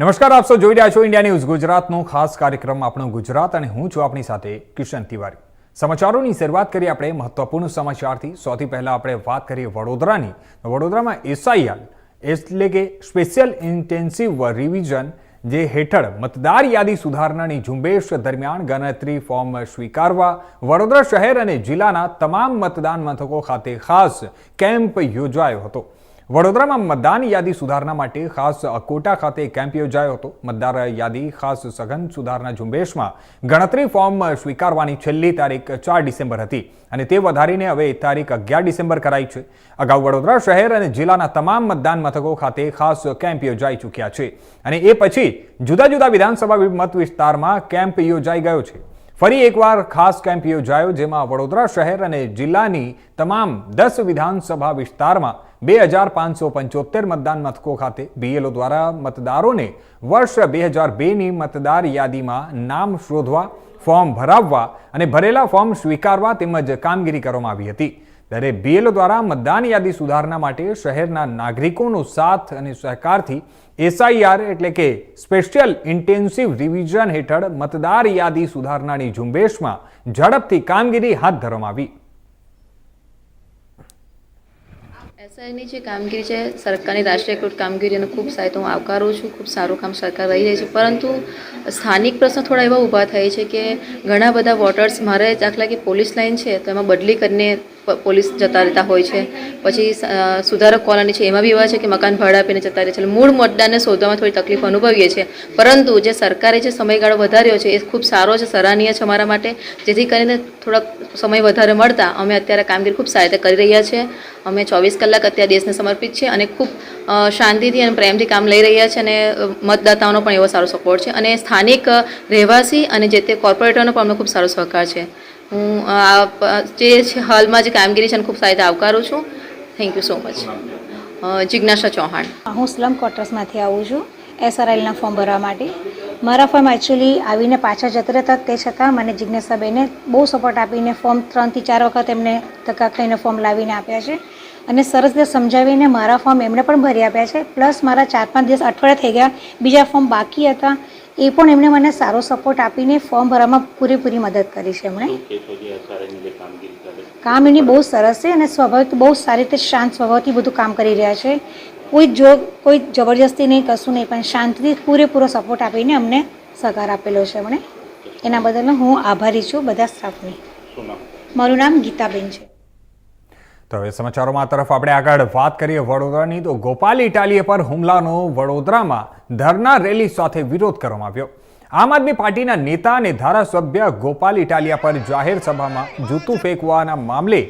નમસ્કાર, આપ સૌ જોઈ રહ્યા છો ઇન્ડિયા ન્યૂઝ. ગુજરાતનો ખાસ કાર્યક્રમ આપણું ગુજરાત અને હું છું આપણી સાથે કિશન તિવારી. સમાચારોની શરૂઆત કરીએ આપણે મહત્વપૂર્ણ સમાચારથી. સૌથી પહેલા આપણે વાત કરીએ વડોદરાની. વડોદરામાં એસઆઈઆર એટલે કે સ્પેશિયલ ઇન્ટેન્સિવ રિવિઝન જે હેઠળ મતદાર યાદી સુધારણાની ઝુંબેશ દરમિયાન ગણતરી ફોર્મ સ્વીકારવા વડોદરા શહેર અને જિલ્લાના તમામ મતદાન મથકો ખાતે ખાસ કેમ્પ યોજાયો હતો. વડોદરામાં મતદાન યાદી સુધારણા માટે ખાસ અકોટા ખાતે કેમ્પ યોજાયો હતો. મતદાર યાદી ખાસ સઘન સુધારણા ઝુંબેશમાં ગણતરી ફોર્મ સ્વીકારવાની છેલ્લી તારીખ ચાર ડિસેમ્બર હતી અને તે વધારીને હવે તારીખ અગિયાર ડિસેમ્બર કરાઈ છે. અગાઉ વડોદરા શહેર અને જિલ્લાના તમામ મતદાન મથકો ખાતે ખાસ કેમ્પ યોજાઈ ચૂક્યા છે અને એ પછી જુદા જુદા વિધાનસભા મત વિસ્તારમાં કેમ્પ યોજાઈ ગયો છે. ફરી એકવાર ખાસ કેમ્પ યોજાયો, જેમાં વડોદરા શહેર અને જિલ્લાની તમામ દસ વિધાનસભા વિસ્તારમાં બે હજાર પાંચસો પંચોતેર મતદાન મથકો ખાતે બીએલઓ દ્વારા મતદારોને વર્ષ બે હજાર બેની મતદાર યાદીમાં નામ શોધવા, ફોર્મ ભરાવવા અને ભરેલા ફોર્મ સ્વીકારવા તેમજ કામગીરી કરવામાં આવી હતી. ત્યારે બીએલઓ દ્વારા મતદાન યાદી સુધારણા માટે શહેરના નાગરિકોનો સાથ અને સહકારથી એસઆઈઆર એટલે કે સ્પેશિયલ ઇન્ટેન્સિવ રિવિઝન હેઠળ મતદાર યાદી સુધારણાની ઝુંબેશમાં ઝડપથી કામગીરી હાથ ધરવામાં આવી. એસઆઈની જે કામગીરી છે, સરકારની રાષ્ટ્રીયકૃત કામગીરીને ખૂબ સારી હું આવકારું છું, ખૂબ સારું કામ સરકાર રહી રહી છે, પરંતુ સ્થાનિક પ્રશ્નો થોડા એવા ઊભા થાય છે કે ઘણા બધા વોટર્સ મારે દાખલા કે પોલીસ લાઈન છે, તો એમાં બદલી કરીને પોલીસ જતા રહેતા હોય છે. પછી સુધારક કોલોની છે, એમાં બી એવા છે કે મકાન ભાડા આપીને જતા રહે છે. મૂળ મતદાનને શોધવામાં થોડી તકલીફ અનુભવીએ છીએ. પરંતુ જે સરકારે જે સમયગાળો વધાર્યો છે, એ ખૂબ સારો છે, સરાહનીય છે અમારા માટે. જેથી કરીને થોડાક સમય વધારે મળતા અમે અત્યારે કામગીરી ખૂબ સારી રીતે કરી રહ્યા છીએ અમે ચોવીસ કલાક અત્યારે દેશને સમર્પિત છે અને ખૂબ શાંતિથી અને પ્રેમથી કામ લઈ રહ્યા છે અને મતદાતાઓનો પણ એવો સારો સપોર્ટ છે. અને સ્થાનિક રહેવાસી અને જે તે કોર્પોરેટરનો પણ અમને ખૂબ સારો સહકાર છે. હું જે હાલમાં જે કામગીરી છે ખૂબ સારી આવકારું છું. થેન્ક યુ સો મચ જિજ્ઞાસા ચૌહાણ. હું સ્લમ ક્વાર્ટર્સમાંથી આવું છું એસઆરઆઈના ફોર્મ ભરવા માટે. મારા ફોર્મ એકચ્યુઅલી આવીને પાછા જતા રહેતા તે છતાં મને જિજ્ઞાસાબેને બહુ સપોર્ટ આપીને ફોર્મ ત્રણથી ચાર વખત એમને ધક્કા ખાઈને ફોર્મ લાવીને આપ્યા છે. અને સરસ રીતે સમજાવીને મારા ફોર્મ એમણે પણ ભરી આપ્યા છે. પ્લસ મારા ચાર પાંચ દિવસ અઠવાડિયા થઈ ગયા, બીજા ફોર્મ બાકી હતા. એ પણ એમણે મને સારો સપોર્ટ આપીને ફોર્મ ભરવામાં પૂરેપૂરી મદદ કરી છે એમણે. કામ એની બહુ સરસ છે અને સ્વભાવિક બહુ સારી રીતે શાંત સ્વભાવથી બધું કામ કરી રહ્યા છે. કોઈ જો કોઈ જબરજસ્તી નહીં કશું નહીં પણ શાંતિથી પૂરેપૂરો સપોર્ટ આપીને અમને સહકાર આપેલો છે એમણે. એના બદલ હું આભારી છું બધા સ્ટાફની મારું નામ ગીતાબેન છે. તો હવે સમાચારોમાં તરફ આપણે આગળ વાત કરીએ વડોદરાની, તો ગોપાલ ઇટાલીએ પર હુમલાનો વડોદરામાં ધરના રેલી સાથે વિરોધ કરવામાં આવ્યો. આમ આદમી પાર્ટીના નેતા અને ધારાસભ્ય ગોપાલ ઇટાલિયા પર જાહેર સભામાં જૂતું ફેંકવાના મામલે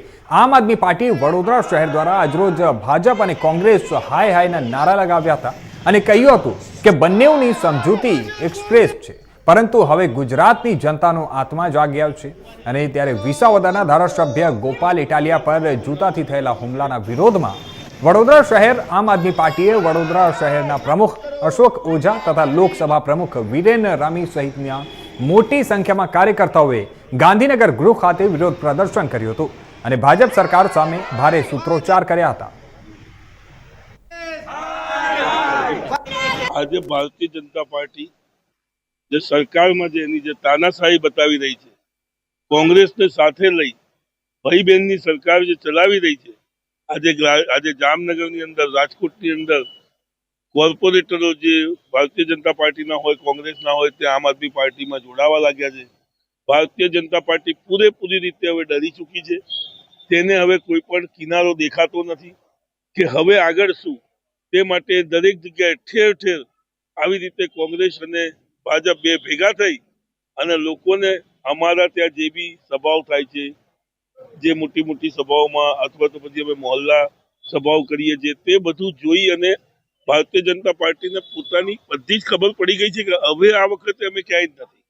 આમ આદમી પાર્ટી વડોદરા શહેર દ્વારા આજરોજ ભાજપ અને કોંગ્રેસ હાય હાયના નારા લગાવ્યા હતા અને કહ્યું હતું કે બંનેઓની સમજૂતી એક્સપ્રેસ છે. પરંતુ હવે ગુજરાતની જનતાનો આત્મા જાગ્યા છે. અને ત્યારે વિસાવદરના ધારાસભ્ય ગોપાલ ઇટાલિયા પર જૂતાથી થયેલા હુમલાના વિરોધમાં વડોદરા શહેર આમ આદમી પાર્ટીએ વડોદરા શહેરના પ્રમુખ અશોક ઓઝા તથા લોકસભા પ્રમુખ વિરેન રામી સહિતના મોટી સંખ્યામાં કાર્યકર્તાઓએ ગાંધીનગર ગૃહ ખાતે વિરોધ પ્રદર્શન કર્યું હતું અને ભાજપ સરકાર સામે ભારે સૂત્રોચ્ચાર કર્યા હતા. આજે ભારતીય જનતા પાર્ટી જે સરકારમાં જે એની જે તાનાશાહી બતાવી રહી છે, કોંગ્રેસને સાથે લઈ ભાઈ બહેનની સરકાર જે ચલાવી રહી છે, આજે આજે જામનગરની અંદર, રાજકોટની અંદર કોર્પોરેટરો જે ભારતીય જનતા પાર્ટીના હોય, કોંગ્રેસના હોય, તે આમ આદમી પાર્ટીમાં જોડાવા લાગ્યા છે. ભારતીય જનતા પાર્ટી પૂરેપૂરી રીતે હવે ડરી ચૂકી છે. તેને હવે કોઈ પણ કિનારો દેખાતો નથી કે હવે આગળ શું. તે માટે દરેક જગ્યાએ ઠેર ઠેર આવી રીતે કોંગ્રેસ અને ભાજપ બે ભેગા થઈ અને લોકોને અમારા ત્યાં જે બી સભાઓ થાય છે, જે મોટી મોટી સભાઓમાં અથવા તો પછી અમે મોહલ્લા સભાઓ કરીએ છીએ, તે બધું જોઈ અને ભારતીય જનતા પાર્ટીને પોતાની બધી જ ખબર પડી ગઈ છે કે હવે આ વખતે અમે ક્યાંય જ નથી.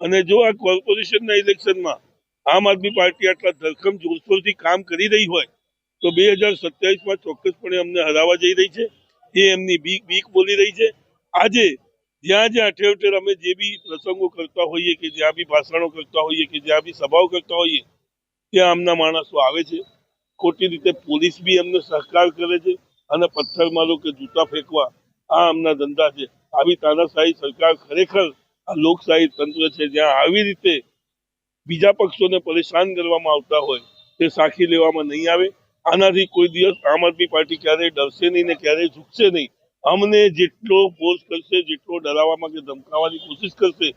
અને જો આ કોર્પોરેશનના ઇલેક્શનમાં આમ આદમી પાર્ટી આટલા ધરખમ જોરશોરથી કામ કરી રહી હોય, તો બે હજાર સત્યાવીસમાં ચોક્કસપણે અમને હરાવા જઈ રહી છે. એ એમની બીક બીક બોલી રહી છે. આજે જ્યાં જ્યાં ઠેર ઠેર અમે જે બી પ્રસંગો કરતા હોઈએ કે જ્યાં બી ભાષણો કરતા હોઈએ કે જ્યાં બી સભાઓ કરતા હોઈએ, ત્યાં આમના માણસો આવે છે. ખોટી રીતે પોલીસ બી અમને સહકાર કરે છે અને પથ્થર મારો કે જૂતા ફેંકવા આ અમના ધંધા છે. આવી તાનાશાહી સરકાર ખરેખર આ લોકશાહી તંત્ર છે. જ્યાં આવી રીતે બીજા પક્ષોને પરેશાન કરવામાં આવતા હોય, તે સાખી લેવામાં નહીં આવે. આનાથી કોઈ દિવસ આમ આદમી પાર્ટી ક્યારેય ડરશે નહીં ને ક્યારેય ઝૂકશે નહીં. અમને જેટલો ફોર્સ કરશે, જેટલો ડરાવવામાં કે ધમકાવવાની કોશિશ કરશે,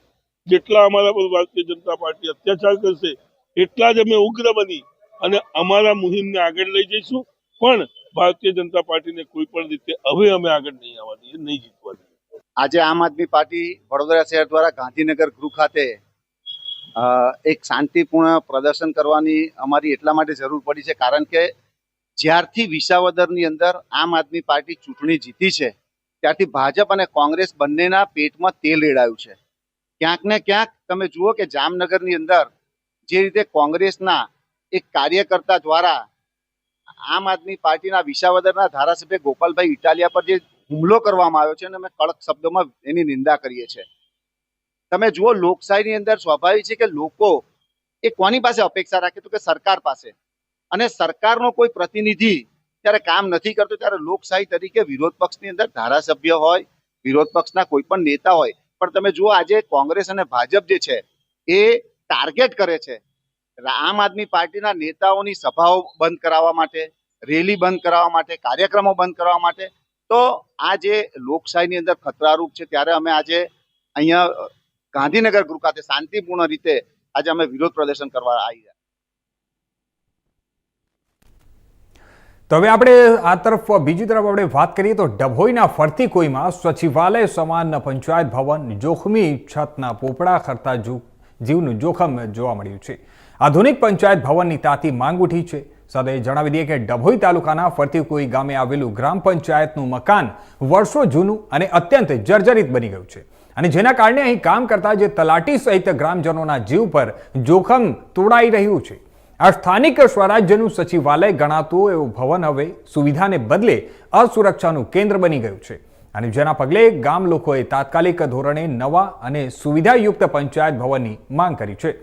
જેટલા અમારા પર ભારતીય જનતા પાર્ટી અત્યાચાર કરશે, એટલા જ અમે ઉગ્ર બની અને અમારા મુહિમને આગળ લઈ જઈશું. પણ ભારતીય જનતા પાર્ટીને કોઈ પણ રીતે હવે અમે આગળ નહીં આવવા દઈએ નહીં જીતવા દઈએ આજે આમ આદમી પાર્ટી વડોદરા શહેર દ્વારા ગાંધીનગર ગૃહ ખાતે એક શાંતિપૂર્ણ પ્રદર્શન કરવાની અમારી એટલા માટે જરૂર પડી છે, કારણ કે જ્યારથી વિસાવદરની અંદર આમ આદમી પાર્ટી ચૂંટણી જીતી છે ત્યારથી ભાજપ અને કોંગ્રેસ બંનેના પેટમાં તેલ રેડાયું છે. ક્યાંક ને ક્યાંક તમે જુઓ કે જામનગરની અંદર જે રીતે કોંગ્રેસના એક કાર્યકર્તા દ્વારા આમ આદમી પાર્ટીના વિસાવદરના ધારાસભ્ય ગોપાલભાઈ ઇટાલિયા પર જે હુમલો કરવામાં આવ્યો છે અને અમે કડક શબ્દોમાં એની નિંદા કરીએ છીએ. તમે જુઓ લોકશાહીની અંદર સ્વાભાવિક છે કે લોકો એ કોની પાસે અપેક્ષા રાખે તો કે સરકાર પાસે. અને સરકારનો કોઈ પ્રતિનિધિ જ્યારે કામ નથી કરતો ત્યારે લોકશાહી તરીકે વિરોધ પક્ષની અંદર ધારાસભ્ય હોય, વિરોધ પક્ષના કોઈ પણ નેતા હોય. પણ તમે જુઓ આજે કોંગ્રેસ અને ભાજપ જે છે, એ ટાર્ગેટ કરે છે આમ આદમી પાર્ટીના નેતાઓની સભાઓ બંધ કરાવવા માટે, રેલી બંધ કરાવવા માટે, કાર્યક્રમો બંધ કરાવવા માટે. તો આ જે લોકશાહીની અંદર ખતરારૂપ છે, ત્યારે અમે આજે અહીંયા ગાંધીનગર ગૃહ ખાતે શાંતિપૂર્ણ રીતે આજે અમે વિરોધ પ્રદર્શન કરવા આવી રહ્યા તો હવે આપણે આ તરફ બીજી તરફ આપણે વાત કરીએ તો ડભોઈના ફરતી કોઈમાં સચિવાલય સમાન પંચાયત ભવન, જોખમી છતના પોપડા ખરતા જીવનું જોખમ જોવા મળ્યું છે. આધુનિક પંચાયત ભવનની તાતી માંગ ઉઠી છે. સાથે જણાવી દઈએ કે ડભોઈ તાલુકાના ફરતી કોઈ ગામે આવેલું ગ્રામ પંચાયતનું મકાન વર્ષો જૂનું અને અત્યંત જર્જરિત બની ગયું છે. અને જેના કારણે અહીં કામ કરતા જે તલાટી સહિત ગ્રામજનોના જીવ પર જોખમ તોડાઈ રહ્યું છે. આ સ્થાનિક સ્વરાજ્યનું સચિવાલય ગણાતું એવું ભવન હવે સુવિધાને બદલે અસુરક્ષાનું કેન્દ્ર બની ગયું છે. અને જેના પગલે ગામ લોકોએ તાત્કાલિક ધોરણે નવા અને સુવિધાયુક્ત પંચાયત ભવનની માંગ કરી છે.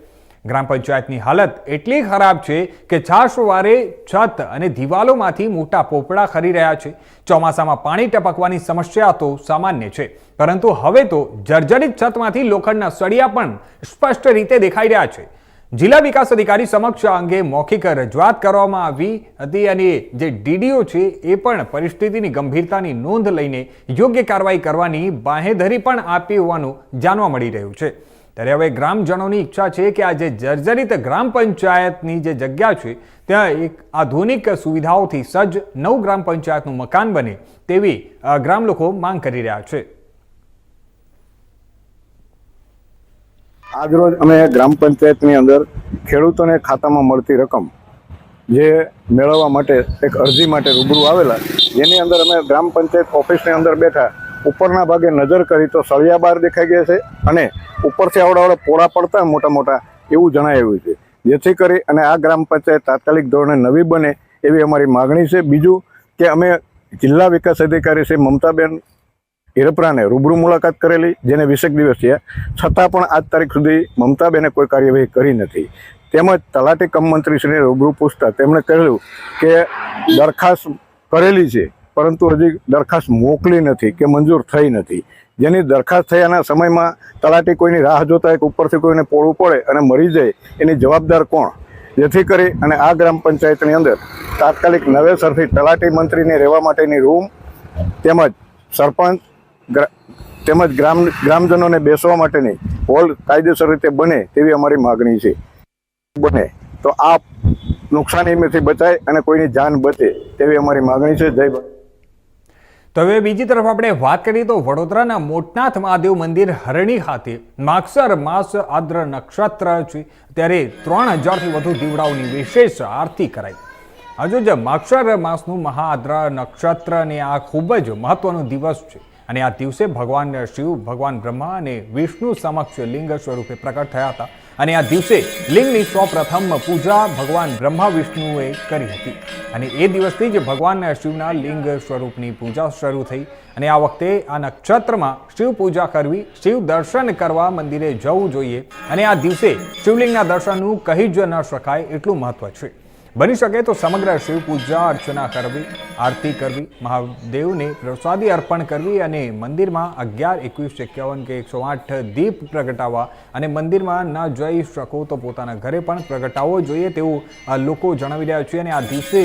ગ્રામ પંચાયતની હાલત એટલી ખરાબ છે કે છાશવારે છત અને દિવાલોમાંથી મોટા પોપડા ખરી રહ્યા છે. ચોમાસામાં પાણી ટપકવાની સમસ્યા તો સામાન્ય છે. પરંતુ હવે તો જર્જરિત છતમાંથી લોખંડના સળિયા પણ સ્પષ્ટ રીતે દેખાઈ રહ્યા છે. જિલ્લા વિકાસ અધિકારી સમક્ષ આ અંગે મૌખિક રજૂઆત કરવામાં આવી હતી અને જે ડીડીઓ છે એ પણ પરિસ્થિતિની ગંભીરતાની નોંધ લઈને યોગ્ય કાર્યવાહી કરવાની બાહેધરી પણ આપી હોવાનું જાણવા મળી રહ્યું છે. ત્યારે હવે ગ્રામજનોની ઈચ્છા છે કે આ જે જર્જરિત ગ્રામ પંચાયતની જે જગ્યા છે, ત્યાં એક આધુનિક સુવિધાઓથી સજ્જ નવ ગ્રામ પંચાયતનું મકાન બને તેવી ગ્રામ લોકો માંગ કરી રહ્યા છે. આજરોજ અમે ગ્રામ પંચાયતની અંદર ખેડૂતોને ખાતામાં મળતી રકમ જે મેળવવા માટે એક અરજી માટે રૂબરૂ આવેલા, જેની અંદર અમે ગ્રામ પંચાયત ઓફિસની અંદર બેઠા, ઉપરના ભાગે નજર કરી તો સળિયા બહાર દેખાઈ ગયા છે અને ઉપરથી આવડાવડા પોળા પડતા મોટા મોટા એવું જણાવ્યું છે. જેથી કરી અને આ ગ્રામ પંચાયત તાત્કાલિક ધોરણે નવી બને એવી અમારી માગણી છે. બીજું કે અમે જિલ્લા વિકાસ અધિકારી શ્રી મમતાબેન હિરપરાને રૂબરૂ મુલાકાત કરેલી, જેને વીસેક દિવસ છે. છતાં પણ આજ તારીખ સુધી મમતાબેને કોઈ કાર્યવાહી કરી નથી. તેમજ તલાટી કમ મંત્રીશ્રીને રૂબરૂ પૂછતા તેમણે કહ્યું કે દરખાસ્ત કરેલી છે, પરંતુ હજી દરખાસ્ત મોકલી નથી કે મંજૂર થઈ નથી. જેની દરખાસ્ત થયાના સમયમાં તલાટી કોઈની રાહ જોતા એક ઉપરથી કોઈને પોળવું પડે અને મરી જાય, એની જવાબદાર કોણ? જેથી કરી અને આ ગ્રામ પંચાયતની અંદર તાત્કાલિક નવેસરથી તલાટી મંત્રીને રહેવા માટેની રૂમ તેમજ સરપંચ તેમજ ગ્રામ ગ્રામજનોને બેસવા માટેની હોલ કાયદેસર રીતે બને તેવી અમારી માગણી છે. બને તો આ નુકસાનીમાંથી બચાય અને કોઈની જાન બચે તેવી અમારી માગણી છે. જય તો હવે બીજી તરફ આપણે વાત કરીએ તો વડોદરાના મોટનાથ મહાદેવ મંદિર હરણી ખાતે માગસર માસ આદ્ર નક્ષત્ર છે. ત્યારે ત્રણ હજારથી વધુ દીવડાઓની વિશેષ આરતી કરાઈ. હજુ જ માક્ષર માસનું મહાઆદ્ર નક્ષત્રને આ ખૂબ જ મહત્વનો દિવસ છે. અને આ દિવસે ભગવાન શિવ, ભગવાન બ્રહ્મા અને વિષ્ણુ સમક્ષ લિંગ સ્વરૂપે પ્રકટ થયા હતા. અને આ દિવસે લિંગની સૌપ્રથમ પૂજા ભગવાન બ્રહ્મા વિષ્ણુએ કરી હતી. અને એ દિવસથી જ ભગવાન શિવના લિંગ સ્વરૂપની પૂજા શરૂ થઈ. અને આ વખતે આ નક્ષત્રમાં શિવ પૂજા કરવી, શિવ દર્શન કરવા મંદિરે જવું જોઈએ. અને આ દિવસે શિવલિંગના દર્શનનું કહી જ ન શકાય એટલું મહત્વ છે. બની શકે તો સમગ્ર શિવ પૂજા, અર્ચના કરવી, આરતી કરવી, મહાદેવને પ્રસાદી અર્પણ કરવી અને મંદિરમાં અગિયાર એકવીસ એકાવન કે એકસો આઠ દીપ પ્રગટાવવા અને મંદિરમાં ન જઈ શકો તો પોતાના ઘરે પણ પ્રગટાવવો જોઈએ તેવું લોકો જણાવી રહ્યા છે અને આ દિવસે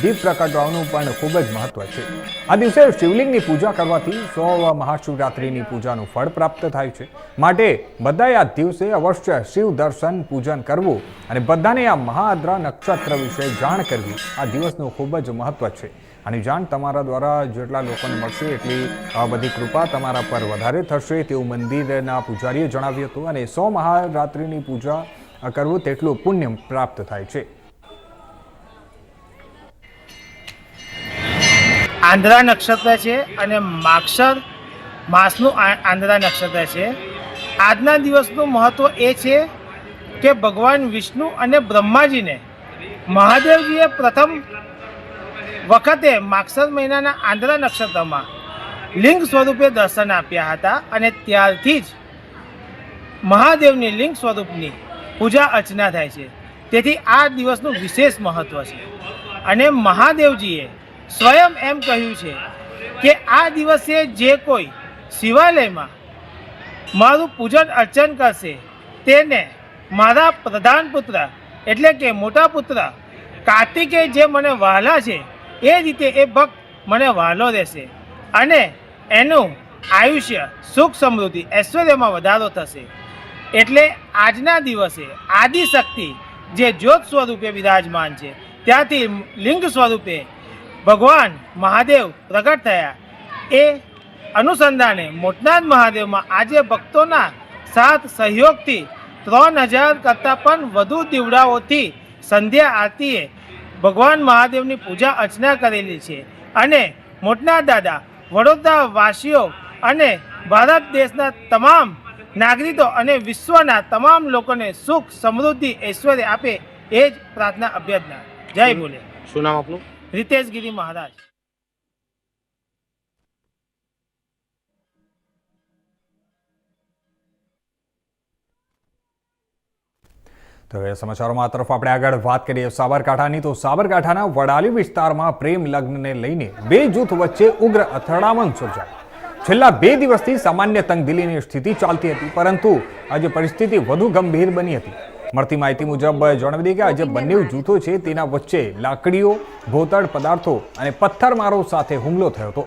દીપ પ્રગટાવવાનું પણ ખૂબ જ મહત્વ છે. આ દિવસે શિવલિંગની પૂજા કરવાથી સો મહાશિવરાત્રિની પૂજાનું ફળ પ્રાપ્ત થાય છે. માટે બધાએ આ દિવસે અવશ્ય શિવ દર્શન પૂજન કરવું અને બધાને આ મહાદ્રા નક્ષત્ર વિશે જાણ કરવી આ દિવસનું ખૂબ જ મહત્વ છે. આની જાણ તમારા દ્વારા જેટલા લોકોને મળશે એટલી બધી કૃપા તમારા પર વધારે થશે. તેવું મંદિરના પૂજારીએ જણાવ્યું હતું અને સો મહારાત્રિની પૂજા કરવું તેટલું પુણ્ય પ્રાપ્ત થાય છે. આંધ્રા નક્ષત્ર છે અને માક્ષર માસનું આંધ્રા નક્ષત્ર છે. આજના દિવસનું મહત્ત્વ એ છે કે ભગવાન વિષ્ણુ અને બ્રહ્માજીને મહાદેવજીએ પ્રથમ વખતે માક્ષર મહિનાના આંધ્રા નક્ષત્રમાં લિંગ સ્વરૂપે દર્શન આપ્યા હતા અને ત્યારથી જ મહાદેવની લિંગ સ્વરૂપની પૂજા અર્ચના થાય છે. તેથી આ દિવસનું વિશેષ મહત્ત્વ છે. અને મહાદેવજીએ સ્વયં એમ કહ્યું છે કે આ દિવસે જે કોઈ શિવાલયમાં મારું પૂજન અર્ચન કરશે, તેને મારા પ્રધાન પુત્ર એટલે કે મોટા પુત્ર, કાર્તિકે જે મને વહાલા છે, એ રીતે એ ભક્ત મને વહાલો રહેશે અને એનું આયુષ્ય સુખ સમૃદ્ધિ ઐશ્વર્યમાં વધારો થશે. એટલે આજના દિવસે આદિશક્તિ જે જ્યોત સ્વરૂપે વિરાજમાન છે, ત્યાંથી લિંગ સ્વરૂપે ભગવાન મહાદેવ પ્રગટ થયા. એ અનુસંધાને મોટનાથ મહાદેવમાં આજે ભક્તોના સાથ સહયોગથી ત્રણ હજાર કરતાં પણ વધુ દીવડાઓથી સંધ્યા આરતીએ ભગવાન મહાદેવની પૂજા અર્ચના કરેલી છે. અને મોટના દાદા વડોદરા વાસીઓ અને ભારત દેશના તમામ નાગરિકો અને વિશ્વના તમામ લોકોને સુખ સમૃદ્ધિ ઐશ્વર્ય આપે એ જ પ્રાર્થના અભ્યર્થના. જય ભોલે. શું નામ આપનું? રીતેશ ગિરી મહારાજ. તો હવે સમાચારોમાં તરફ આપણે આગળ વાત કરીએ સાબરકાંઠાની. તો સાબરકાંઠાના વડાલી વિસ્તારમાં પ્રેમ લગ્નને લઈને બે જૂથ વચ્ચે ઉગ્ર અથડામણ સર્જાઈ. છેલ્લા બે દિવસથી સામાન્ય તંગદિલીની સ્થિતિ ચાલતી હતી, પરંતુ આજે પરિસ્થિતિ વધુ ગંભીર બની હતી. મળતી માહિતી મુજબ જણાવી દઈએ કે આજે બંને જૂથો છે તેના વચ્ચે લાકડીઓ, ભોતળ પદાર્થો અને પથ્થરમારો સાથે હુમલો થયો હતો.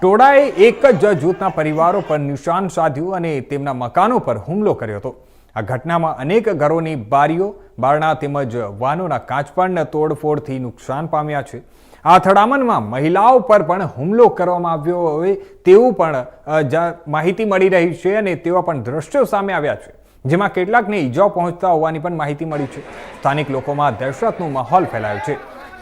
ટોળાએ એક જ જૂથના પરિવારો પર નિશાન સાધ્યું અને તેમના મકાનો પર હુમલો કર્યો હતો. આ ઘટનામાં અનેક ઘરોની બારીઓ, બારણા તેમજ વાહનોના કાચ પણ તોડફોડથી નુકસાન પામ્યા છે. આ અથડામણમાં મહિલાઓ પર પણ હુમલો કરવામાં આવ્યો હોય તેવું પણ માહિતી મળી રહી છે અને તેવા પણ દ્રશ્યો સામે આવ્યા છે. જેમાં કેટલાકને ઈજાઓ પહોંચતા હોવાની પણ માહિતી મળી છે. સ્થાનિક લોકોમાં દહેશતનો માહોલ ફેલાયો છે.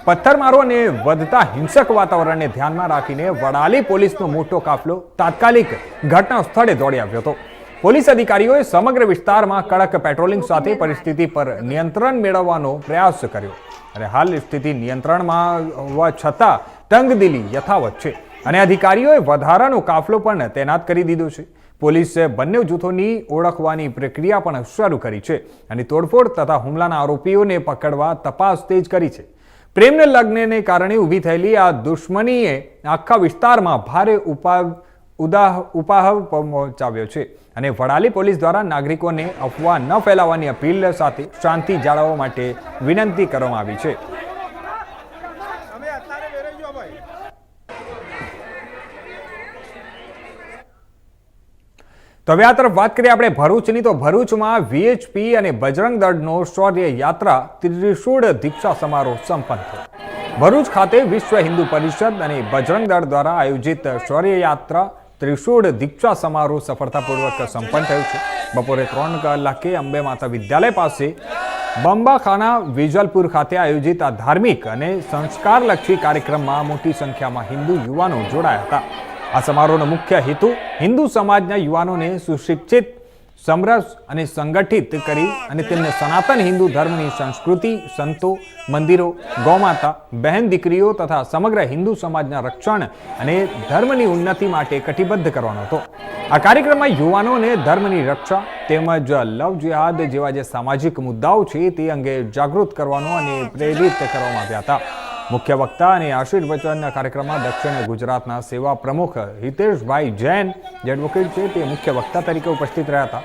પથ્થરમારો અને વધતા હિંસક વાતાવરણને ધ્યાનમાં રાખીને વડાલી પોલીસનો મોટો કાફલો તાત્કાલિક ઘટના સ્થળે દોડી આવ્યો હતો. પોલીસ અધિકારીઓએ સમગ્ર વિસ્તારમાં કડક પેટ્રોલિંગ સાથે પરિસ્થિતિ પર નિયંત્રણ મેળવવાનો પ્રયાસ કર્યો. અને હાલ સ્થિતિ નિયંત્રણમાં હોવા છતાં તંગદિલી યથાવત છે. અને અધિકારીઓએ વધારાનો કાફલો પણ તૈનાત કરી દીધો છે. પોલીસે બંને જૂથોની ઓળખવાની પ્રક્રિયા પણ શરૂ કરી છે અને તોડફોડ તથા હુમલાના આરોપીઓને પકડવા તપાસ તેજ કરી છે. પ્રેમને લગ્નને કારણે ઊભી થયેલી આ દુશ્મનીએ આખા વિસ્તારમાં ભારે ઉપા ઉદાહ, ઉપાહ પહોંચાવ્યો છે. અને વડાલી પોલીસ દ્વારા નાગરિકોને અફવા ન ફેલાવવાની અપીલ સાથે શાંતિ જાળવવા માટે વિનંતી કરવામાં આવી છે. તો હવે આ તરફ વાત કરીએ આપણે ભરૂચની. તો ભરૂચમાં વીએચપી અને બજરંગ દળનો શૌર્ય યાત્રા ત્રિશુળ દીક્ષા સમારોહ સંપન્ન થયો. ભરૂચ ખાતે વિશ્વ હિન્દુ પરિષદ અને બજરંગ દળ દ્વારા આયોજિત શૌર્ય યાત્રા ત્રિશૂળ દીક્ષા સમારોહ સફળતાપૂર્વક સંપન્ન થયું છે. બપોરે ત્રણ કલાકે અંબે માતા વિદ્યાલય પાસે બંબાખાના વિજલપુર ખાતે આયોજિત આ ધાર્મિક અને સંસ્કારલક્ષી કાર્યક્રમમાં મોટી સંખ્યામાં હિન્દુ યુવાનો જોડાયા હતા. આ સમારોહનો મુખ્ય હેતુ હિન્દુ સમાજના યુવાનોને સુશિક્ષિત સમરસ અને સંગઠિત કરી અને તેમને સનાતન હિન્દુ ધર્મની સંસ્કૃતિ, સંતો, મંદિરો, ગૌમાતા, બહેન દીકરીઓ તથા સમગ્ર હિન્દુ સમાજના રક્ષણ અને ધર્મની ઉન્નતિ માટે કટિબદ્ધ કરવાનો હતો. આ કાર્યક્રમમાં યુવાનોને ધર્મની રક્ષા તેમજ લવ જિહાદ જેવા જે સામાજિક મુદ્દાઓ છે તે અંગે જાગૃત કરવાનો અને પ્રેરિત કરવામાં આવ્યા હતા. મુખ્ય વક્તા અને આશીર્વચન કાર્યક્રમમાં દક્ષિણ ગુજરાતના સેવા પ્રમુખ હિતેશભાઈ જૈન જે એડવોકેટ છે તે મુખ્ય વક્તા તરીકે ઉપસ્થિત રહ્યા હતા.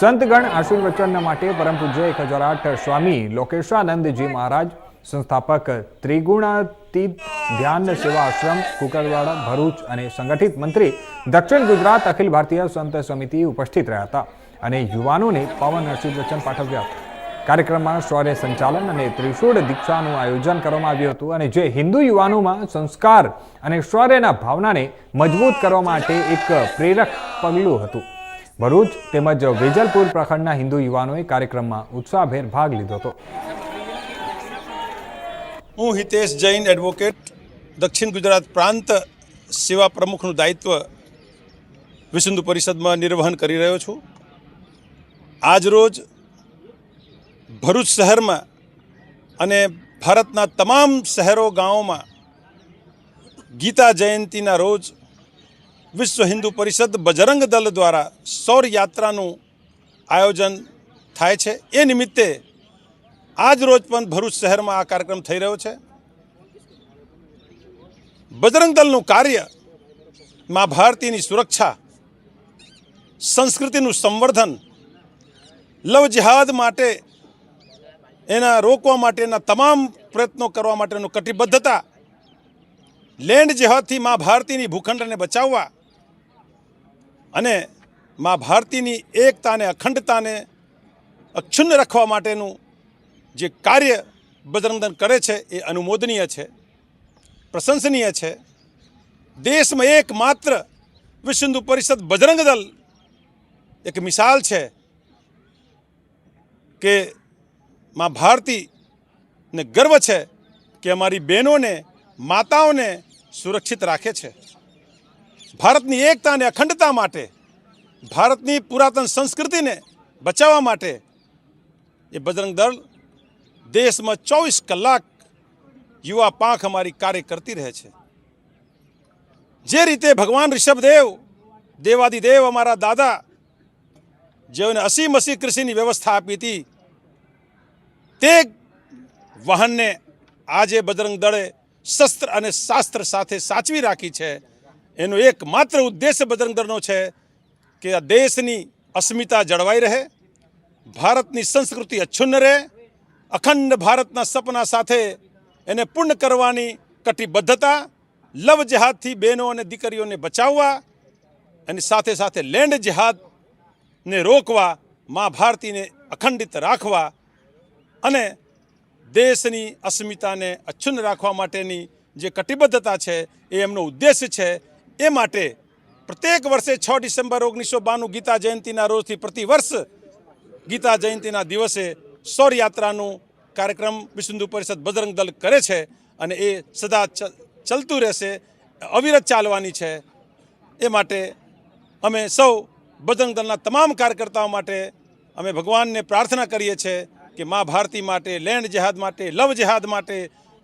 સંતગણ આશીર્વચન માટે પરમ પૂજ્ય એક હજાર આઠ સ્વામી લોકેશાનંદજી મહારાજ, સંસ્થાપક ત્રિગુણાતીત ધ્યાન સેવા આશ્રમ, કુકરવાડા, ભરૂચ અને સંગઠિત મંત્રી દક્ષિણ ગુજરાત અખિલ ભારતીય સંત સમિતિ ઉપસ્થિત રહ્યા હતા અને યુવાનોને પાવન આશીર્વચન પાઠવ્યા. હતા કાર્યક્રમમાં શૌર્ય સંચાલન અને ત્રિશૂળ દીક્ષાનું આયોજન કરવામાં આવ્યું હતું અને જે હિન્દુ યુવાનોમાં સંસ્કાર અને શૌર્યના ભાવનાને મજબૂત કરવા માટે એક પ્રેરક પગલું હતું. ભરૂચ તેમજ વેજલપુર પ્રખંડના હિન્દુ યુવાનોએ કાર્યક્રમમાં ઉત્સાહભેર ભાગ લીધો હતો. હું હિતેશ જૈન એડવોકેટ, દક્ષિણ ગુજરાત પ્રાંત સેવા પ્રમુખનું દાયિત્વ વિશ્વ પરિષદમાં નિર્વહન કરી રહ્યો છું. આજરોજ ભરૂચ શહેરમાં અને ભારતના તમામ શહેરો ગામોમાં ગીતા જયંતિના રોજ વિશ્વ હિન્દુ પરિષદ બજરંગ દળ દ્વારા સૌર યાત્રાનું આયોજન થાય છે. એ નિમિત્તે આજ રોજ પણ ભરૂચ શહેરમાં આ કાર્યક્રમ થઈ રહ્યો છે. બજરંગ દળનું કાર્ય મા ભારતીની સુરક્ષા, સંસ્કૃતિનું સંવર્ધન લવ જિહાદ માટે એના રોકવા માટેના તમામ પ્રયત્નો કરવા માટેનું કટિબદ્ધતા, લેન્ડ જેહાદથી મા ભારતીની ભૂખંડને બચાવવા અને મા ભારતીની એકતાને, અખંડતાને અક્ષુન્ન રાખવા માટેનું જે કાર્ય બજરંગદન કરે છે એ અનુમોદનીય છે, પ્રશંસનીય છે. દેશમાં એકમાત્ર વિશ્વ હિન્દુ પરિષદ બજરંગ દલ એક મિસાલ છે કે માં ભારતીને ગર્વ છે કે અમારી બહેનોને, માતાઓને સુરક્ષિત રાખે છે. ભારતની એકતા અને અખંડતા માટે, ભારતની પુરાતન સંસ્કૃતિને બચાવવા માટે એ બજરંગ દળ દેશમાં ચોવીસ કલાક યુવા પાંખ અમારી કાર્ય કરતી રહે છે. જે રીતે ભગવાન ઋષભદેવ, દેવાદિદેવ અમારા દાદા, જેઓને અસીમ અસી કૃષિની વ્યવસ્થા આપી હતી તે વાહનને આજે બજરંગ દળે શસ્ત્ર અને શાસ્ત્ર સાથે સાચવી રાખી છે. એનો એકમાત્ર ઉદ્દેશ બજરંગ દળનો છે કે આ દેશની અસ્મિતા જળવાઈ રહે, ભારતની સંસ્કૃતિ અછુન્ન રહે, અખંડ ભારતના સપના સાથે એને પૂર્ણ કરવાની કટિબદ્ધતા લવ જહાદથી બહેનો અને દીકરીઓને બચાવવા અને સાથે સાથે લેન્ડ જહાદને રોકવા, મા ભારતીને અખંડિત રાખવા અને દેશની અસ્મિતાને અચ્છુન્ન રાખવા માટેની જે કટિબદ્ધતા છે એ એમનો ઉદ્દેશ્ય છે, એ માટે પ્રત્યેક વર્ષે છ ડિસેમ્બર ઓગણીસો બાણું ગીતા જયંતિના રોજથી પ્રતિ વર્ષ ગીતા જયંતિના દિવસે સૌરયાત્રાનું કાર્યક્રમ વિશ્વ પરિષદ બજરંગ દળ કરે છે અને એ સદા ચાલતું રહેશે, અવિરત ચાલવાની છે. એ માટે અમે સૌ બજરંગ દળના તમામ કાર્યકર્તાઓ માટે અમે ભગવાનને પ્રાર્થના કરીએ છીએ. કે મા ભારતી માટે લેન્ડ જહાદ માટે, લવ જહાદ માટે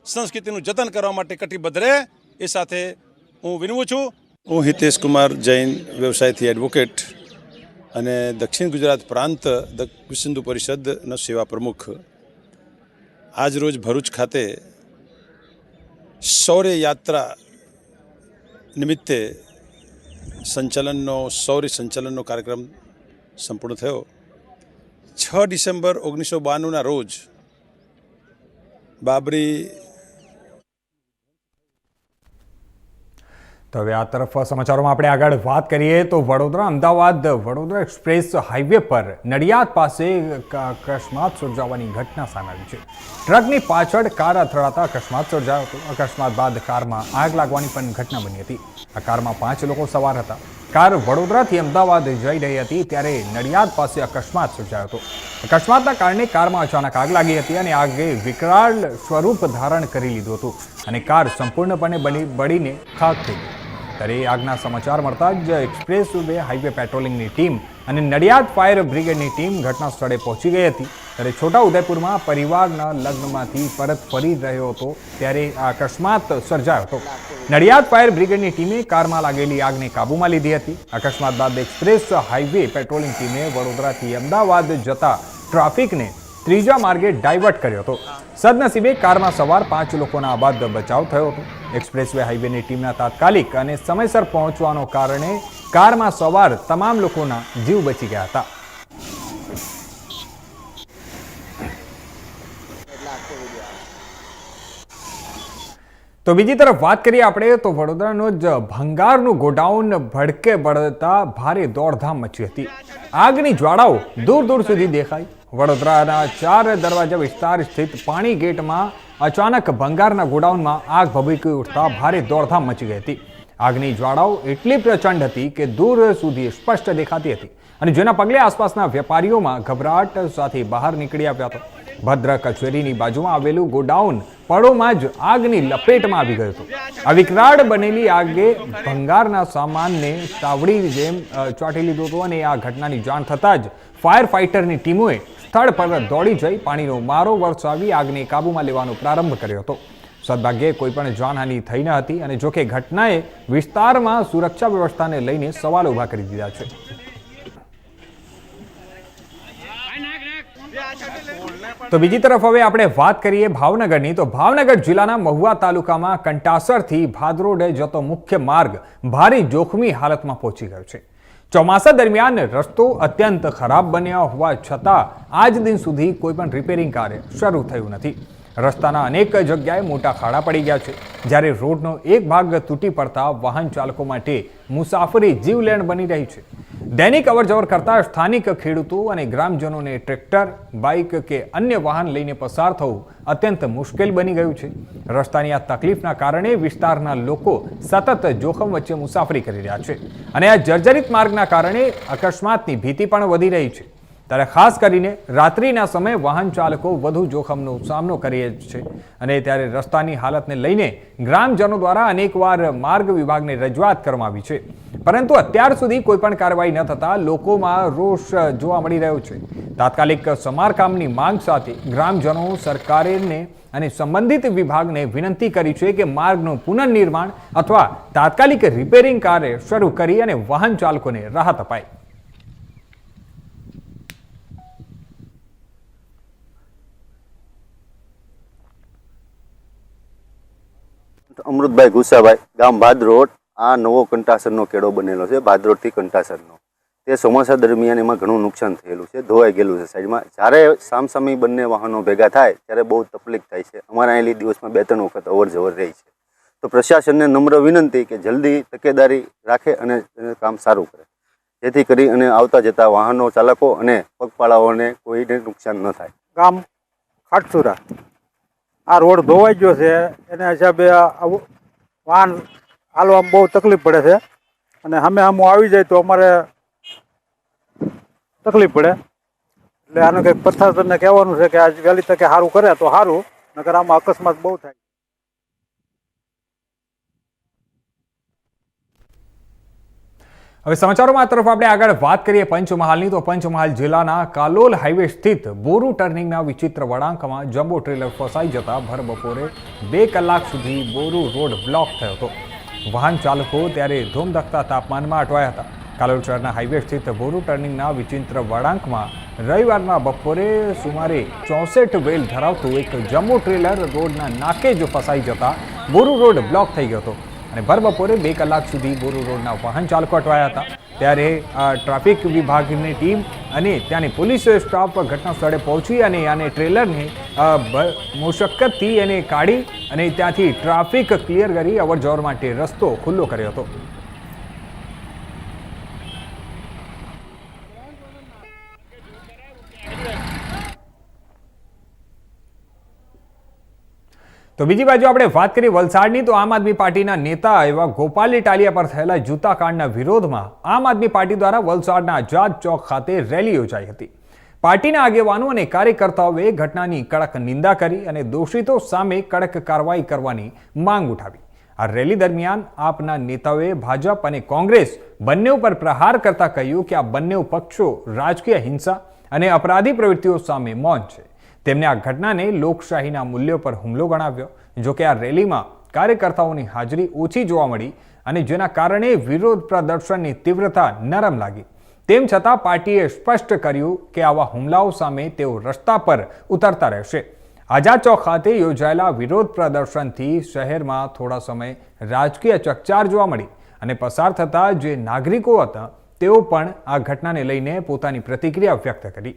સંસ્કૃતિનું જતન કરવા માટે કટિબદ્ધ રહે, એ સાથે હું વિનવું છું. હું હિતેશ કુમાર જૈન વ્યવસાયથી એડવોકેટ અને દક્ષિણ ગુજરાત પ્રાંત હિન્દુ પરિષદનો સેવા પ્રમુખ. આજ રોજ ભરૂચ ખાતે શૌર્ય યાત્રા નિમિત્તે સંચાલનનો, શૌર્ય સંચાલનનો કાર્યક્રમ સંપૂર્ણ થયો. છ ડિસેમ્બર ઓગણીસો બાણુંના રોજ બાબરી તો હવે આ તરફ સમાચારોમાં આપણે આગળ વાત કરીએ તો વડોદરા, અમદાવાદ, વડોદરા એક્સપ્રેસ હાઈવે પર નડિયાદ પાસે અકસ્માત સર્જાવાની ઘટના સામે આવી છે. ટ્રકની પાછળ કાર અથડાતા અકસ્માત સર્જાયો હતો અકસ્માત બાદ કારમાં આગ લાગવાની પણ ઘટના બની હતી. આ કારમાં પાંચ લોકો સવાર હતા. કાર વડોદરાથી અમદાવાદ જઈ રહી હતી ત્યારે નડિયાદ પાસે અકસ્માત સર્જાયો હતો. અકસ્માતના કારણે કારમાં અચાનક આગ લાગી હતી અને આગે વિકરાળ સ્વરૂપ ધારણ કરી લીધું હતું અને કાર સંપૂર્ણપણે બની, બળીને ખાક થઈ ગઈ. ત્યારે આગના સમાચાર મળતા જ એક્સપ્રેસ વે હાઈવે પેટ્રોલિંગની ટીમ અને નડિયાદ ફાયર બ્રિગેડની ટીમ ઘટના સ્થળે પહોંચી ગઈ હતી. ત્યારે છોટા ઉદયપુરમાં પરિવારના લગ્નમાંથી પરત ફરી રહ્યો હતો ત્યારે આ અકસ્માત સર્જાયો હતો. નડિયાદ ફાયર બ્રિગેડની ટીમે કારમાં લાગેલી આગને કાબૂમાં લીધી હતી. અકસ્માત બાદ એક્સપ્રેસ હાઈવે પેટ્રોલિંગ ટીમે વડોદરાથી અમદાવાદ જતા ટ્રાફિકને ત્રીજા માર્ગે ડાયવર્ટ કર્યો હતો. સદનસીબે કારમાં સવાર પાંચ લોકોના આબાદ બચાવ થયો હતો. એક્સપ્રેસવે હાઈવેની ટીમના તાત્કાલિક અને સમયસર પહોંચવાનો કારણે કારમાં સવાર તમામ લોકોના જીવ બચી ગયા હતા. તો બીજી તરફ વાત કરીએ આપણે, તો વડોદરાનો જ ભંગારનું ગોડાઉન ભડકે બળતા ભારે દોડધામ મચી હતી. આગની જ્વાળાઓ દૂર દૂર સુધી દેખાઈ. વડોદરાના ચાર દરવાજા વિસ્તાર સ્થિત પાણી ગેટમાં અચાનક ભંગારના ગોડાઉનમાં આગ ભભૂકી ઉઠતા ભારે દોડધામ મચી ગઈ હતી. આગની જ્વાળાઓ એટલી પ્રચંડ હતી કે દૂર સુધી સ્પષ્ટ દેખાતી હતી. અને જેના પગલે આસપાસના વેપારીઓમાં ગભરાટ સાથે બહાર નીકળી આવ્યા હતો. ભદ્ર કચેરીની બાજુમાં આવેલું ગોડાઉન પળોમાં જ આગની લપેટમાં આવી ગયું હતું. આ વિકરાળ બનેલી આગે ભંગારના સામાનને તાવડી જેમ ચોંટી લીધો હતો અને આ ઘટનાની જાણ થતાં જ ફાયર ફાઇટરની ટીમોએ સ્થળ પર દોડી જઈ પાણીનો મારો વરસાવી આગને કાબૂમાં લેવાનો પ્રારંભ કર્યો હતો. સદભાગ્યે કોઈ પણ જાનહાનિ થઈ ન હતી અને જોકે ઘટનાએ વિસ્તારમાં સુરક્ષા વ્યવસ્થાને લઈને સવાલ ઊભા કરી દીધા છે. તો બીજી તરફ હવે આપણે વાત કરીએ ભાવનગરની. તો ભાવનગર જિલ્લાના મહુવા તાલુકામાં કંટાસરથી ભાદરોડે જતો મુખ્ય માર્ગ ભારે જોખમી હાલતમાં પહોંચી ગયો છે. ચોમાસા દરમિયાન રસ્તો અત્યંત ખરાબ બન્યા હોવા છતાં આજ દિન સુધી કોઈ પણ રિપેરિંગ કાર્ય શરૂ થયું નથી. રસ્તાના અનેક જગ્યાએ મોટા ખાડા પડી ગયા છે. જ્યારે રોડનો એક ભાગ તૂટી પડતા વાહન ચાલકો માટે મુસાફરી જીવલેણ બની રહી છે. દૈનિક અવરજવર કરતા સ્થાનિક ખેડૂતો અને ગ્રામજનોને ટ્રેક્ટર, બાઇક કે અન્ય વાહન લઈને પસાર થવું અત્યંત મુશ્કેલ બની ગયું છે. રસ્તાની આ તકલીફના કારણે વિસ્તારના લોકો સતત જોખમ વચ્ચે મુસાફરી કરી રહ્યા છે અને આ જર્જરિત માર્ગના કારણે અકસ્માતની ભીતિ પણ વધી રહી છે. ત્યારે ખાસ કરીને રાત્રિના સમયે વાહન ચાલકો વધુ જોખમનો સામનો કરે છે. અને ત્યારે રસ્તાની હાલતને લઈને ગ્રામજનો દ્વારા અનેકવાર માર્ગ વિભાગને રજૂઆત કરવામાં આવી છે. પરંતુ અત્યાર સુધી કોઈ પણ કાર્યવાહી ન થતાં લોકોમાં રોષ જોવા મળી રહ્યો છે. તાત્કાલિક સમારકામની માંગ સાથે ગ્રામજનો સરકારને અને સંબંધિત વિભાગને વિનંતી કરી છે કે માર્ગનું પુનર્નિર્માણ અથવા તાત્કાલિક રિપેરિંગ કાર્ય શરૂ કરી અને વાહન ચાલકોને રાહત અપાય. અમૃતભાઈ ગુસાભાઈ ગામ ભાદરોડ આ નવો કંટાસરનો કેળો બનેલો છે ભાદરોડથી કંટાસરનો. તે ચોમાસા દરમિયાન એમાં ઘણું નુકસાન થયેલું છે, ધોવાઈ ગયેલું છે સાઈડમાં. જ્યારે સામસામી બંને વાહનો ભેગા થાય, ત્યારે બહુ તકલીફ થાય છે. અમારા અહીંલી દિવસમાં બે ત્રણ વખત અવર જવર રહી છે. તો પ્રશાસનને નમ્ર વિનંતી કે જલ્દી તકેદારી રાખે અને કામ સારું કરે. જેથી કરી અને આવતા જતા વાહનો ચાલકો અને પગપાળાઓને કોઈને નુકસાન ન થાય. ગામ ખાટસુરા. આ રોડ ધોવાઈ ગયો છે, એના હિસાબે વાહન હાલવામાં બહુ તકલીફ પડે છે. અને અમે સામું આવી જાય તો અમારે તકલીફ પડે. એટલે આનું કંઈક પ્રશાસનને કહેવાનું છે કે આજ વહેલી તકે સારું કરે તો સારું, નકર આમાં અકસ્માત બહુ થાય. હવે સમાચારોમાં તરફ આપણે આગળ વાત કરીએ પંચમહાલની, તો પંચમહાલ જિલ્લાના કાલોલ હાઈવે સ્થિત બોરુ ટર્નિંગના વિચિત્ર વળાંકમાં જમ્બો ટ્રેલર ફસાઈ જતા ભર બપોરે બે કલાક સુધી બોરુ રોડ બ્લોક થયો હતો. વાહન ચાલકો ત્યારે ધૂમધકતા તાપમાનમાં અટવાયા હતા. કાલોલ શહેરના હાઈવે સ્થિત બોરુ ટર્નિંગના વિચિત્ર વળાંકમાં રવિવારના બપોરે સુમારે ચોસઠ વેલ ધરાવતું એક જમ્બો ટ્રેલર રોડના નાકે જ ફસાઈ જતા બોરુ રોડ બ્લોક થઈ ગયો હતો. અને ભર બપોરે બે કલાક સુધી બોરુ રોડના વાહન ચાલકો અટવાયા હતા. ત્યારે ટ્રાફિક વિભાગની ટીમ અને ત્યાંની પોલીસ સ્ટાફ ઘટના સ્થળે પહોંચી અને આને ટ્રેલરને મુશક્કતથી એને કાઢી અને ત્યાંથી ટ્રાફિક ક્લિયર કરી અવર માટે રસ્તો ખુલ્લો કર્યો હતો. તો બીજી બાજુ આપણે વાત કરીએ વલસાડની, તો આમ આદમી પાર્ટીના નેતા એવા ગોપાલ ઇટાલિયા પર થયેલા જૂતા કાંડના વિરોધમાં આમ આદમી પાર્ટી દ્વારા વલસાડના આઝાદ ચોક ખાતે રેલી યોજાઈ હતી. પાર્ટીના આગેવાનો અને કાર્યકર્તાઓએ ઘટનાની કડક નિંદા કરી અને દોષિતો સામે કડક કાર્યવાહી કરવાની માંગ ઉઠાવી. આ રેલી દરમિયાન આપના નેતાઓએ ભાજપ અને કોંગ્રેસ બંને ઉપર પ્રહાર કરતા કહ્યું કે આ બંને પક્ષો રાજકીય હિંસા અને અપરાધી પ્રવૃત્તિઓ સામે મૌન છે. તેમણે આ ઘટનાને લોકશાહીના મૂલ્યો પર હુમલો ગણાવ્યો, જોકે આ રેલીમાં કાર્યકર્તાઓની હાજરી ઓછી જોવા મળી અને જેના કારણે વિરોધ પ્રદર્શનની તીવ્રતા નરમ લાગી. તેમ છતાં પાર્ટીએ સ્પષ્ટ કર્યું કે આવા હુમલાઓ સામે તેઓ રસ્તા પર ઉતરતા રહેશે. આઝાદ ચોક ખાતે યોજાયેલા વિરોધ પ્રદર્શનથી શહેરમાં થોડા સમય રાજકીય ચકચાર જોવા મળી અને પસાર થતા જે નાગરિકો હતા, તેઓ પણ આ ઘટનાને લઈને પોતાની પ્રતિક્રિયા વ્યક્ત કરી.